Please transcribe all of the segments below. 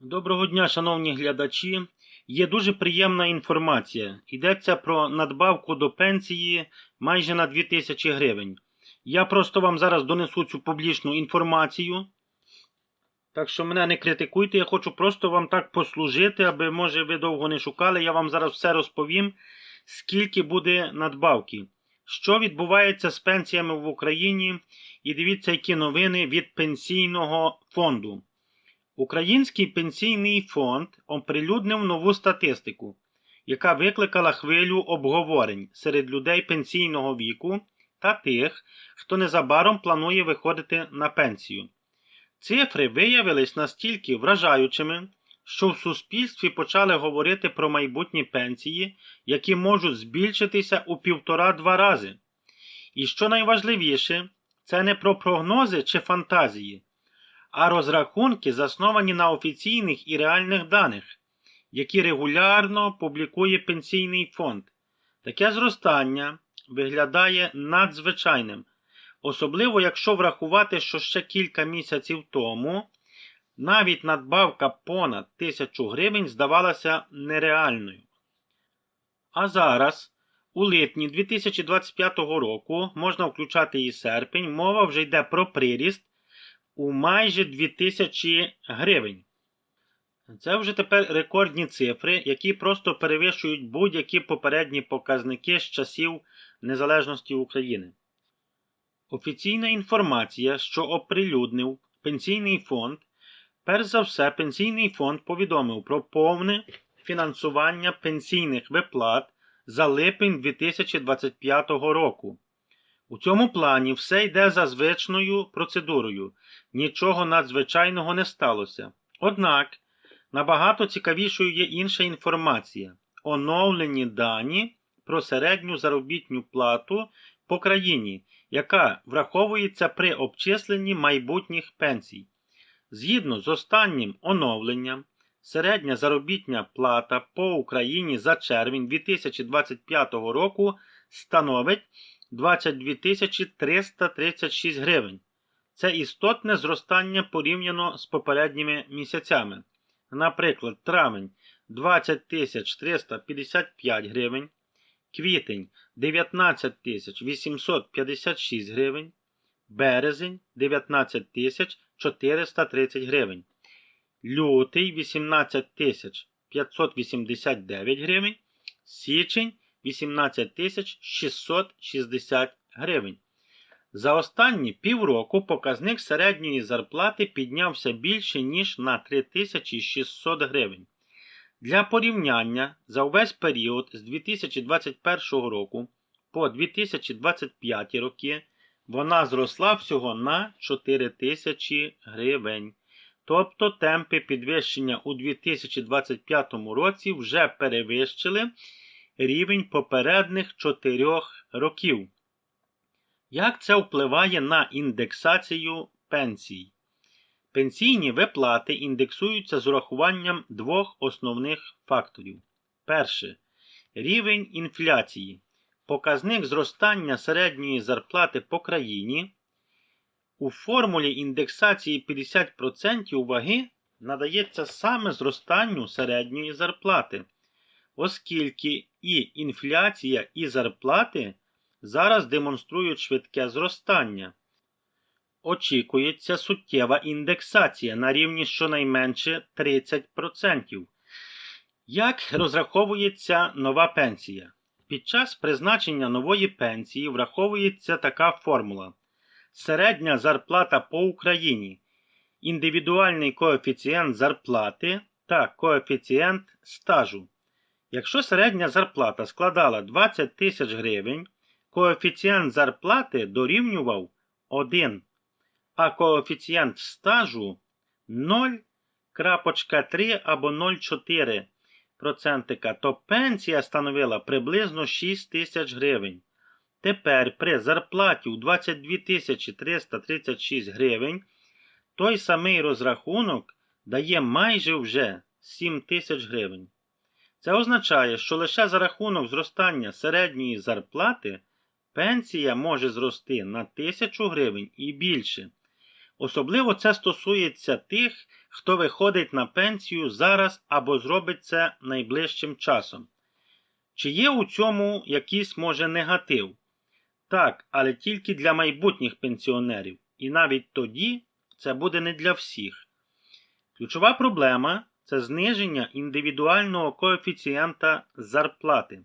Доброго дня, шановні глядачі. Є дуже приємна інформація. Йдеться про надбавку до пенсії майже на 2000 гривень. Я просто вам зараз донесу цю публічну інформацію. Так що мене не критикуйте, я хочу просто вам так послужити, аби, може, ви довго не шукали. Я вам зараз все розповім, скільки буде надбавки. Що відбувається з пенсіями в Україні? І дивіться, які новини від пенсійного фонду. Український пенсійний фонд оприлюднив нову статистику, яка викликала хвилю обговорень серед людей пенсійного віку та тих, хто незабаром планує виходити на пенсію. Цифри виявились настільки вражаючими, що в суспільстві почали говорити про майбутні пенсії, які можуть збільшитися у півтора-два рази. І що найважливіше, це не про прогнози чи фантазії а розрахунки засновані на офіційних і реальних даних, які регулярно публікує Пенсійний фонд. Таке зростання виглядає надзвичайним, особливо якщо врахувати, що ще кілька місяців тому навіть надбавка понад 1000 гривень здавалася нереальною. А зараз, у липні 2025 року, можна включати і серпень, мова вже йде про приріст у майже 2000 гривень. Це вже тепер рекордні цифри, які просто перевищують будь-які попередні показники з часів незалежності України. Офіційна інформація, що оприлюднив Пенсійний фонд, перш за все, Пенсійний фонд повідомив про повне фінансування пенсійних виплат за липень 2025 року. У цьому плані все йде за звичною процедурою, нічого надзвичайного не сталося. Однак набагато цікавішою є інша інформація оновлені дані про середню заробітню плату по країні, яка враховується при обчисленні майбутніх пенсій. Згідно з останнім оновленням, середня заробітня плата по Україні за червень 2025 року становить 22 336 гривень. Це істотне зростання порівняно з попередніми місяцями. Наприклад, травень 20 355 гривень, квітень 19 856 гривень, березень 19 430 гривень, лютий 18 589 гривень, січень 18 660 гривень. За останні півроку показник середньої зарплати піднявся більше, ніж на 3600 гривень. Для порівняння за увесь період з 2021 року по 2025 роки вона зросла всього на 4000 гривень. Тобто темпи підвищення у 2025 році вже перевищили рівень попередніх 4 років. Як це впливає на індексацію пенсій? Пенсійні виплати індексуються з урахуванням двох основних факторів. Перше рівень інфляції. Показник зростання середньої зарплати по країні. У формулі індексації 50% ваги надається саме зростанню середньої зарплати, оскільки і інфляція, і зарплати зараз демонструють швидке зростання. Очікується суттєва індексація на рівні щонайменше 30%. Як розраховується нова пенсія? Під час призначення нової пенсії враховується така формула. Середня зарплата по Україні, індивідуальний коефіцієнт зарплати та коефіцієнт стажу. Якщо середня зарплата складала 20 тисяч гривень, коефіцієнт зарплати дорівнював 1, а коефіцієнт стажу 0,3 або 0,4%, то пенсія становила приблизно 6 тисяч гривень. Тепер при зарплаті у 22 336 гривень той самий розрахунок дає майже вже 7 тисяч гривень. Це означає, що лише за рахунок зростання середньої зарплати пенсія може зрости на 1000 гривень і більше. Особливо це стосується тих, хто виходить на пенсію зараз або зробить це найближчим часом. Чи є у цьому якийсь може негатив? Так, але тільки для майбутніх пенсіонерів. І навіть тоді це буде не для всіх. Ключова проблема це зниження індивідуального коефіцієнта зарплати.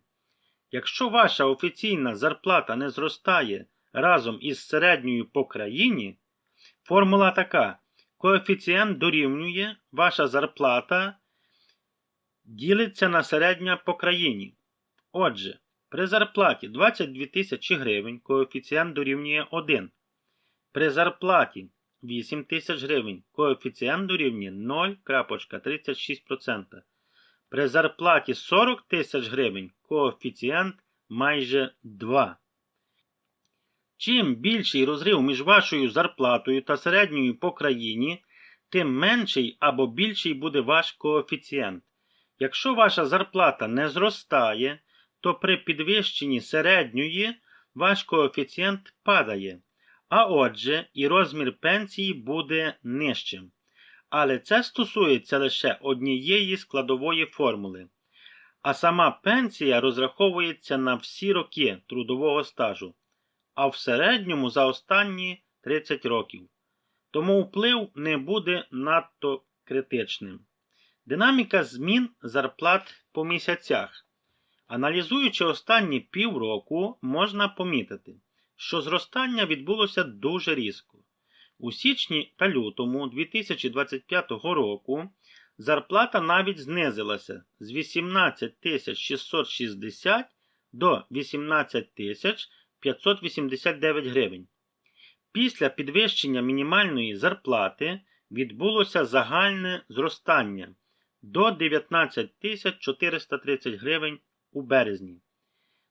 Якщо ваша офіційна зарплата не зростає разом із середньою по країні, формула така: коефіцієнт дорівнює ваша зарплата ділиться на середня по країні. Отже, при зарплаті 22 тисячі гривень коефіцієнт дорівнює 1. При зарплаті 8 тисяч гривень коефіцієнт дорівнює 0,36%. При зарплаті 40 тисяч гривень коефіцієнт майже 2. Чим більший розрив між вашою зарплатою та середньою по країні, тим менший або більший буде ваш коефіцієнт. Якщо ваша зарплата не зростає, то при підвищенні середньої ваш коефіцієнт падає, а отже, і розмір пенсії буде нижчим. Але це стосується лише однієї складової формули. А сама пенсія розраховується на всі роки трудового стажу, а в середньому за останні 30 років. Тому вплив не буде надто критичним. Динаміка змін зарплат по місяцях. Аналізуючи останні півроку, можна помітити, що зростання відбулося дуже різко. У січні та лютому 2025 року зарплата навіть знизилася з 18 660 до 18 589 гривень. Після підвищення мінімальної зарплати відбулося загальне зростання до 19 430 гривень у березні.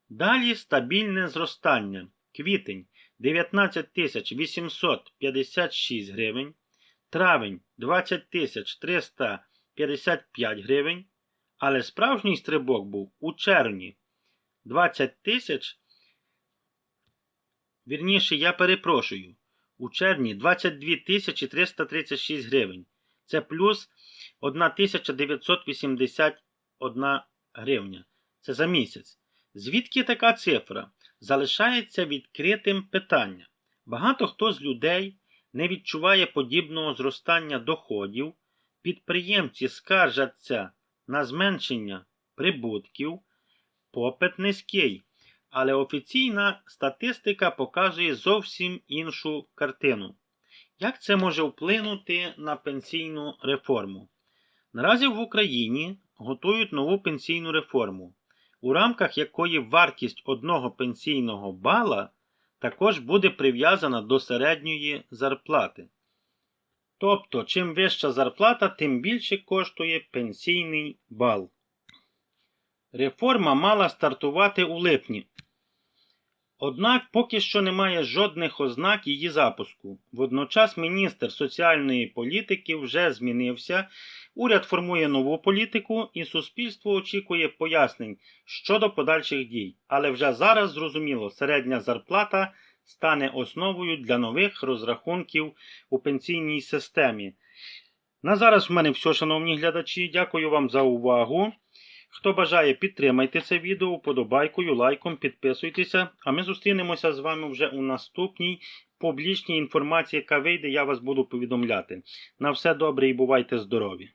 Далі стабільне зростання. Квітень 19 856 гривень, травень 20 355 гривень, але справжній стрибок був у червні 20 тисяч. Вірніше, я перепрошую, у червні 22 336 гривень. Це плюс 1981 гривня. Це за місяць. Звідки така цифра? Залишається відкритим питання. Багато хто з людей не відчуває подібного зростання доходів, підприємці скаржаться на зменшення прибутків, попит низький, але офіційна статистика показує зовсім іншу картину. Як це може вплинути на пенсійну реформу? Наразі в Україні готують нову пенсійну реформу, у рамках якої вартість одного пенсійного бала також буде прив'язана до середньої зарплати. Тобто, чим вища зарплата, тим більше коштує пенсійний бал. Реформа мала стартувати у липні. Однак поки що немає жодних ознак її запуску. Водночас міністр соціальної політики вже змінився, уряд формує нову політику і суспільство очікує пояснень щодо подальших дій. Але вже зараз зрозуміло, середня зарплата стане основою для нових розрахунків у пенсійній системі. На зараз в мене все, шановні глядачі. Дякую вам за увагу. Хто бажає, підтримайте це відео подобайкою, лайком, підписуйтеся, а ми зустрінемося з вами вже у наступній публічній інформації, яка вийде, я вас буду повідомляти. На все добре і бувайте здорові!